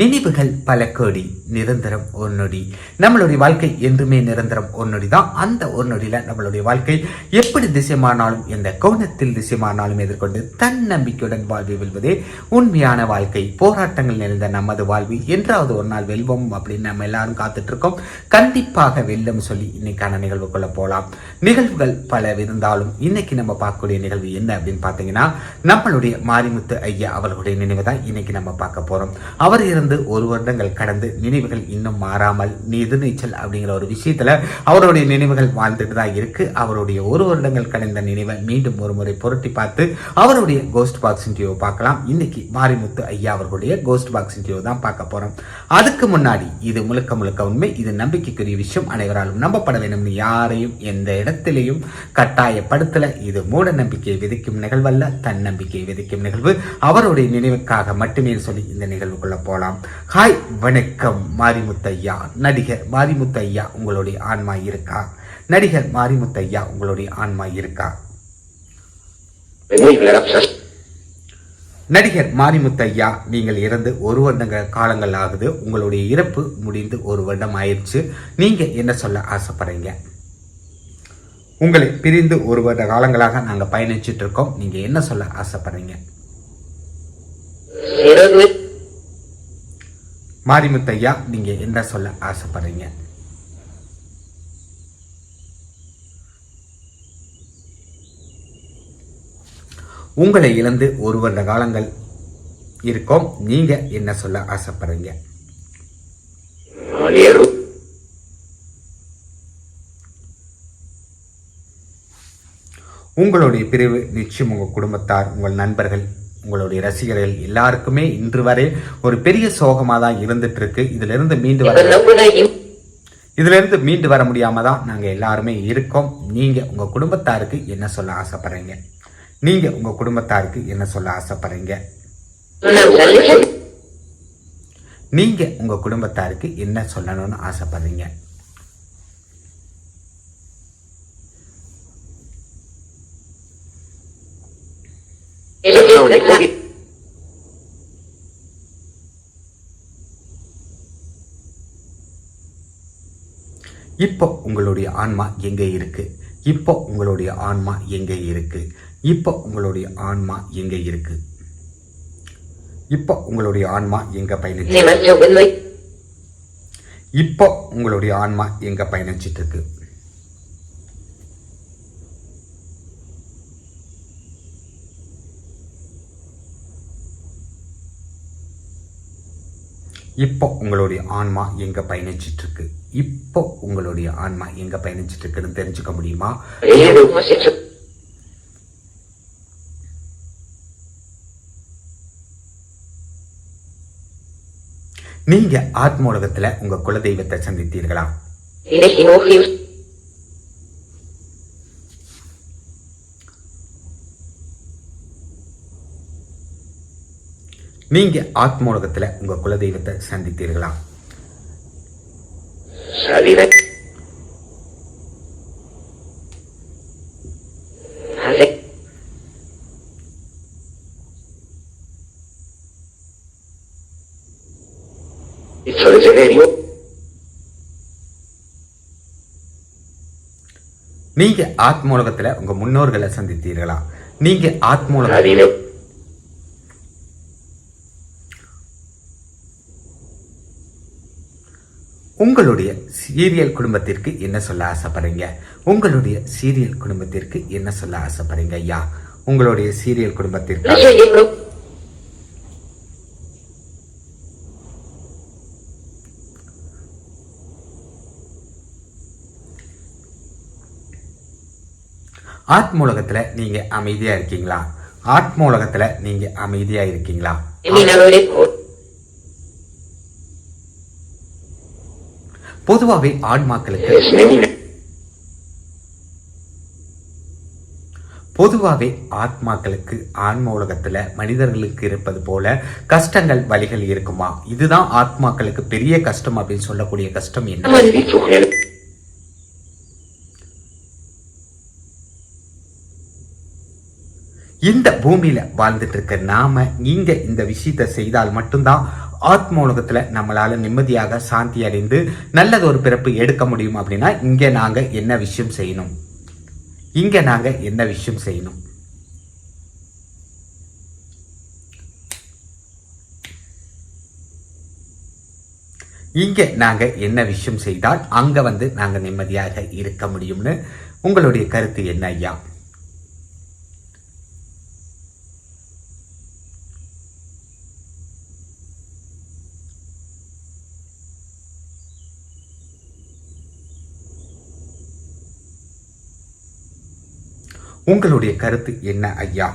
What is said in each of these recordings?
நினைவுகள் பல கோடி நிரந்தரம் ஒரு நொடி. நம்மளுடைய வாழ்க்கை என்றுமே நிரந்தரம் ஒரு நொடி தான். அந்த ஒரு நொடியில நம்மளுடைய வாழ்க்கை எப்படி திசைமானாலும் எந்த கோணத்தில் திசைமானாலும் எதிர்கொண்டு தன்னம்பிக்கையுடன் வாழ்வு வெல்வதே உண்மையான வாழ்க்கை. போராட்டங்கள் நிறைந்த நமது வாழ்வு என்றாவது ஒரு நாள் வெல்வோம் அப்படின்னு நம்ம எல்லாரும் காத்துட்டு இருக்கோம் கண்டிப்பாக வெல்லும் சொல்லி இன்னைக்கான நிகழ்வுக்குள்ள போகலாம். நிகழ்வுகள் பல இருந்தாலும் இன்னைக்கு நம்ம பார்க்கக்கூடிய நிகழ்வு என்ன அப்படின்னு பார்த்தீங்கன்னா நம்மளுடைய மாரிமுத்து ஐயா அவர்களுடைய நினைவு தான் இன்னைக்கு நம்ம பார்க்க போறோம். அவர் இருந்து ஒரு வருடங்கள் கடந்து நினைவுகள் இன்னும் மாறாமல் நீர்நீச்சல் அப்படிங்கிற ஒரு விஷயத்துல அவருடைய நினைவுகள் வாழ்ந்துட்டு தான் இருக்கு. அவருடைய ஒரு வருடங்கள் கடந்த நினைவை மீண்டும் ஒரு முறை புரட்டி பார்த்து அவருடைய கோஸ்ட் பாக்ஸ் இன்டர்வியூ பார்க்கலாம். இன்னைக்கு மாரிமுத்து ஐயா அவர்களுடைய கோஸ்ட் பாக்ஸ் இன்டர்வியூ தான் பார்க்க போறோம். அதுக்கு முன்னாடி இது முழுக்க முழுக்க உண்மை. இது நம்பிக்கைக்குரிய விஷயம். அனைவராலும் நம்பப்பட வேண்டும் யாரையும் எந்த இடத்திலையும் கட்டாயப்படுத்தல. இது மூட நம்பிக்கையை விதிக்கும் நிகழ்வல்ல தன்னம்பிக்கையை விதிக்கும் நிகழ்வு. அவருடைய நினைவுக்காக மட்டுமே சொல்லி இந்த நிகழ்வுக்குள்ள போலாம். ஹாய் வணக்கம் மாரிமுத்தையா. நடிகர் மாரிமுத்தையா உங்களுடைய ஆன்மா இருக்கா? நடிகர் மாரிமுத்தையா உங்களுடைய ஆன்மா இருக்கா? நடிகர் மாரிமுத்தையா நீங்கள் இறந்து ஒரு வருடங்கள் காலங்கள் ஆகுது. உங்களுடைய இறப்பு முடிந்து ஒரு வருடம் ஆயிடுச்சு. நீங்க என்ன சொல்ல ஆசைப்படுறீங்க? உங்களை பிரிந்து ஒரு வருட காலங்களாக நாங்க பயணிச்சுட்டு இருக்கோம். நீங்க என்ன சொல்ல ஆசைப்படுறீங்க? மாரிமுத்தையா நீங்க என்ன சொல்ல ஆசைப்படுறீங்க? உங்களை இழந்து ஒரு வருட காலங்கள் இருக்கும். நீங்க என்ன சொல்ல ஆசைப்படுறீங்க? உங்களுடைய பிரிவு நிச்சயம் உங்கள் குடும்பத்தார் உங்கள் நண்பர்கள் உங்களுடைய ரசிகர்கள் எல்லாருக்குமே இன்று வரை ஒரு பெரிய சோகமாக தான் இருந்துட்டு இருக்கு இதுல இருந்து மீண்டு வர இதுல இருந்து மீண்டு வர முடியாம தான் நாங்க எல்லாருமே இருக்கோம். நீங்க உங்க குடும்பத்தாருக்கு என்ன சொல்ல ஆசைப்படுறீங்க? நீங்க உங்க குடும்பத்தாருக்கு என்ன சொல்ல ஆசைப்படுறீங்க? நீங்க உங்க குடும்பத்தாருக்கு என்ன சொல்லணும்னு ஆசைப்படுறீங்க? இப்போ உங்களுடைய ஆன்மா எங்க இருக்கு? இப்போ உங்களுடைய ஆன்மா எங்க இருக்கு? இப்போ உங்களுடைய ஆன்மா எங்க இருக்கு? இப்போ உங்களுடைய ஆன்மா எங்க பயணிச்சு இப்போ உங்களுடைய ஆன்மா எங்க பயணிச்சிட்டு இருக்கு? இப்போ உங்களுடைய ஆன்மா எங்க பயணிச்சிட்டு இருக்கு இப்போ உங்களுடைய ஆன்மா எங்க பயணிச்சிட்டு இருக்குன்னு தெரிஞ்சுக்க முடியுமா? நீங்க ஆத்ம உலகத்துல உங்க குலதெய்வத்தை சந்தித்தீர்களா? நீங்க ஆத்ம உலகத்துல உங்க குலதெய்வத்தை சந்தித்தீர்களா? நீங்க ஆத்ம உலகத்துல உங்க முன்னோர்களை சந்தித்தீர்களா? நீங்க ஆத்ம உங்களுடைய சீரியல் குடும்பத்திற்கு என்ன சொல்ல ஆசைப்படுறீங்க? உங்களுடைய சீரியல் குடும்பத்திற்கு என்ன சொல்ல ஆசைப்படுறீங்க ஐயா? உங்களுடைய சீரியல் குடும்பத்திற்கு ஆத்ம உலகத்துல நீங்க அமைதியா இருக்கீங்களா? ஆத்ம உலகத்துல நீங்க அமைதியா இருக்கீங்களா? பொதுவாகவே ஆன்மாக்களுக்கு பொதுவாகவே ஆத்மாக்களுக்கு ஆன்ம உலகத்துல மனிதர்களுக்கு இருப்பது போல கஷ்டங்கள் வழிகள் இருக்குமா? இதுதான் ஆத்மாக்களுக்கு பெரிய கஷ்டம் அப்படின்னு சொல்லக்கூடிய கஷ்டம் என்ன? இந்த பூமியில வாழ்ந்துட்டு இருக்க நாம நீங்க இந்த விஷயத்தை செய்தால் மட்டும்தான் ஆத்ம உலகத்துல நம்மளால நிம்மதியாக சாந்தி அடைந்து நல்லது ஒரு பிறப்பு எடுக்க முடியும் அப்படின்னா இங்க நாங்க என்ன விஷயம் செய்யணும்? இங்க நாங்க என்ன விஷயம் செய்யணும்? இங்க நாங்க என்ன விஷயம் செய்தால் அங்க வந்து நாங்க நிம்மதியாக இருக்க முடியும்னு உங்களுடைய கருத்து என்ன ஐயா? உங்களுடைய கருத்து என்ன ஐயா?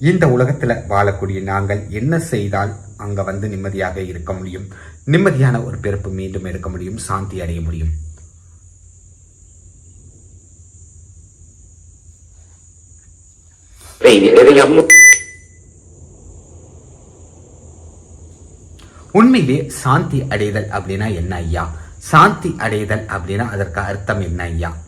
இந்த உலகத்துல வாழக்கூடிய நாங்கள் என்ன செய்தால் அங்க வந்து நிம்மதியாக இருக்க முடியும்? நிம்மதியான ஒரு பிறப்பு மீண்டும் எடுக்க முடியும் சாந்தி அடைய முடியும். உண்மையிலே சாந்தி அடைதல் அப்படின்னா என்ன ஐயா? சாந்தி அடைதல் அப்படின்னா அதற்கு அர்த்தம் என்ன ஐயா?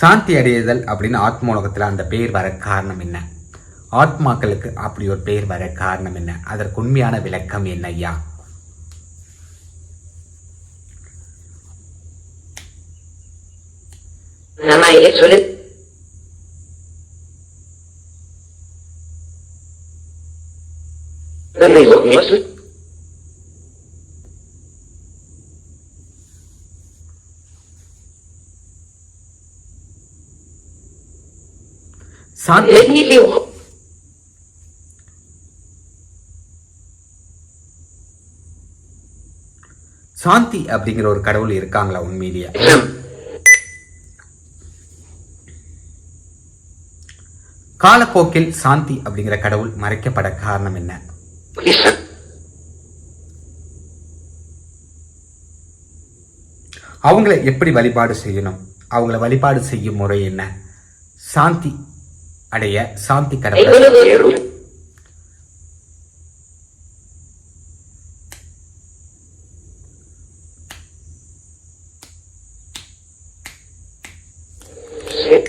சாந்தி அடைதல் அப்படின்னு ஆத்ம உலகத்துல அந்த பெயர் வர காரணம் என்ன? ஆத்மாக்களுக்கு அப்படி ஒரு பெயர் வர காரணம் என்ன? அதற்கு உண்மையான விளக்கம் என்ன ஐயா? más சாந்தி அப்படிங்கிற ஒரு கடவுள் இருக்காங்களா உண்மையிலேயே காலப்போக்கில் சாந்தி அப்படிங்கிற கடவுள் மறைக்கப்பட காரணம் என்ன. அவங்கள எப்படி வழிபாடு செய்யணும்? அவங்கள வழிபாடு செய்யும் முறை என்ன? சாந்தி அடைய சாந்தி Ahí கடவுள் no lo quiero. Sí.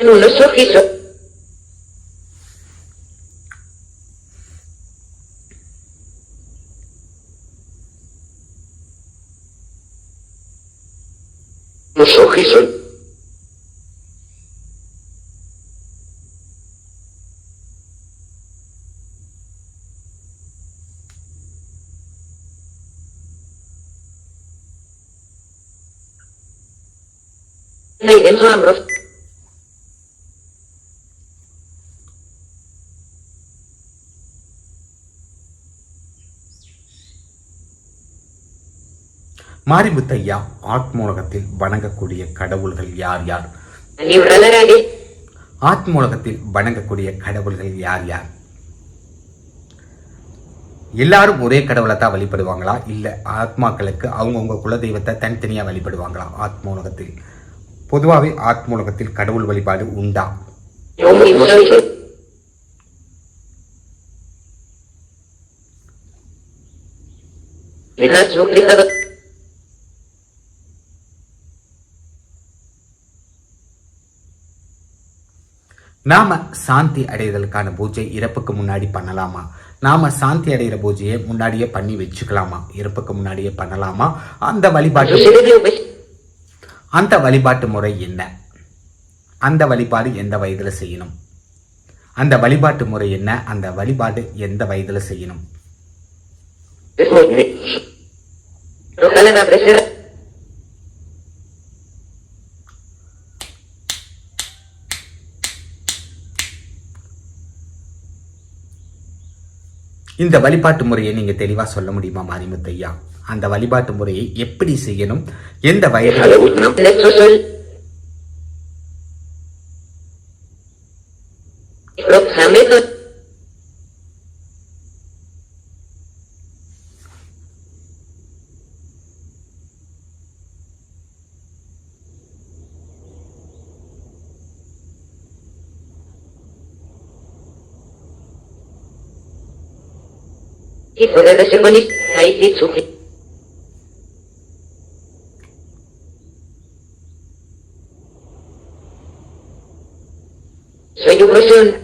En unos ojillos. Leiden hombros. Marimuthaiya ஆத்மூலகத்தில் வணங்கக்கூடிய கடவுள்கள் யார் யார். ஆத்மூலகத்தில் வணங்கக்கூடிய கடவுள்கள் யார் யார்? எல்லாரும் ஒரே கடவுளை தான் வழிபடுவாங்களா? இல்ல ஆத்மாக்களுக்கு அவங்கவுங்க குலதெய்வத்தை தனித்தனியா வழிபடுவாங்களா? ஆத்மூலகத்தில். பொதுவாகவே ஆத்மூலகத்தில் கடவுள் வழிபாடு உண்டா? நாம சாந்தி அடைதலுக்கான பூஜை இறப்புக்கு முன்னாடி பண்ணலாமா? நாம சாந்தி அடைகிற பூஜையை முன்னாடியே பண்ணி வச்சுக்கலாமா? இறப்புக்கு முன்னாடியே பண்ணலாமா? அந்த வழிபாட்டு அந்த வழிபாட்டு முறை என்ன? அந்த வழிபாடு எந்த வயதுல செய்யணும்? அந்த வழிபாட்டு முறை என்ன? அந்த வழிபாடு எந்த வயதுல செய்யணும்? இந்த வழிபாட்டு முறையை நீங்க தெளிவா சொல்ல முடியுமா மாரிமுத்தையா அந்த வழிபாட்டு முறையை எப்படி செய்யணும் எந்த வயது Déjale, no. Esto soy. Roxameto. Hijo de olsun.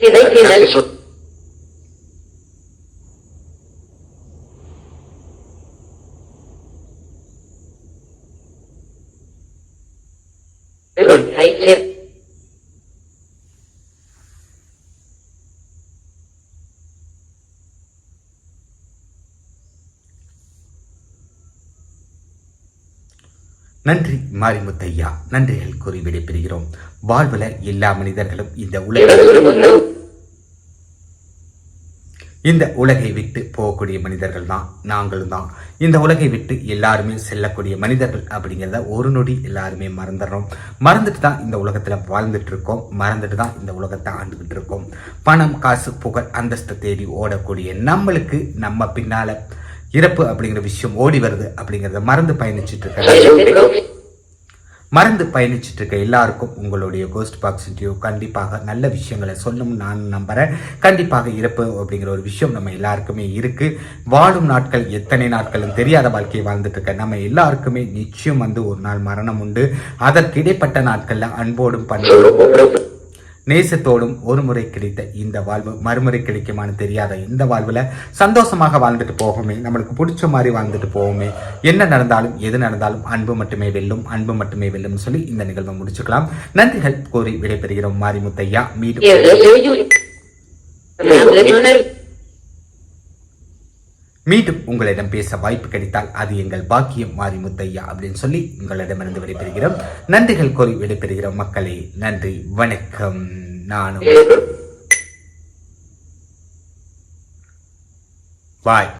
Thank you. நன்றி மாரிமுத்தையா. நன்றிகள் கூறி விடைபெறுகிறோம். வாழ்வுல எல்லா மனிதர்களும் இந்த உலக இந்த உலகை விட்டு போகக்கூடிய மனிதர்கள் தான் நாங்களும் தான். இந்த உலகை விட்டு எல்லாருமே செல்லக்கூடிய மனிதர்கள் அப்படிங்கிறத ஒரு நொடி எல்லாருமே மறந்துடுறோம். மறந்துட்டு தான் இந்த உலகத்துல வாழ்ந்துட்டு இருக்கோம். மறந்துட்டு தான் இந்த உலகத்தை ஆண்டுகிட்டு இருக்கோம். பணம் காசு புகழ் அந்தஸ்தை தேடி ஓடக்கூடிய நம்மளுக்கு நம்ம பின்னால இறப்பு அப்படிங்கிற விஷயம் ஓடி வருது அப்படிங்கிறத மறந்து பயணிச்சுட்டு இருக்க மறந்து பயணிச்சுட்டு இருக்க எல்லாருக்கும் உங்களுடைய கோஸ்ட் பாக்ஸ் இன்டர்வியூ கண்டிப்பாக நல்ல விஷயங்களை சொல்லும் நான் நம்புறேன். கண்டிப்பாக இறப்பு அப்படிங்கிற ஒரு விஷயம் நம்ம எல்லாருக்குமே இருக்கு. வாழும் நாட்கள் எத்தனை நாட்களும் தெரியாத வாழ்க்கையை வாழ்ந்துட்டு இருக்க நம்ம எல்லாருக்குமே நிச்சயம் வந்து ஒரு நாள் மரணம் உண்டு. அதற்கு இடைப்பட்ட நாட்கள்ல அன்போடும் பண்போடும் நேசத்தோடும் ஒரு முறை கிடைத்த இந்த வாழ்வு மறுமுறை கிடைக்குமான்னு தெரியாத இந்த வாழ்வுல சந்தோஷமாக வாழ்ந்துட்டு போகுமே நம்மளுக்கு பிடிச்ச மாதிரி வாழ்ந்துட்டு போவோமே என்ன நடந்தாலும் எது நடந்தாலும் அன்பு மட்டுமே வெல்லும் அன்பு மட்டுமே வெல்லும் சொல்லி இந்த நிகழ்வை முடிச்சுக்கலாம் நன்றிகள் கோரி விடைபெறுகிறோம் மாரிமுத்தையா மீண்டும் மீண்டும் உங்களிடம் பேச வாய்ப்பு கிடைத்தால் அது எங்கள் பாக்கியம் மாறி முத்தையா அப்படின்னு சொல்லி உங்களிடமிருந்து விடைபெறுகிறோம். நன்றிகள் கோரி விடைபெறுகிறோம் மக்களே. நன்றி. வணக்கம். நானும். பாய்.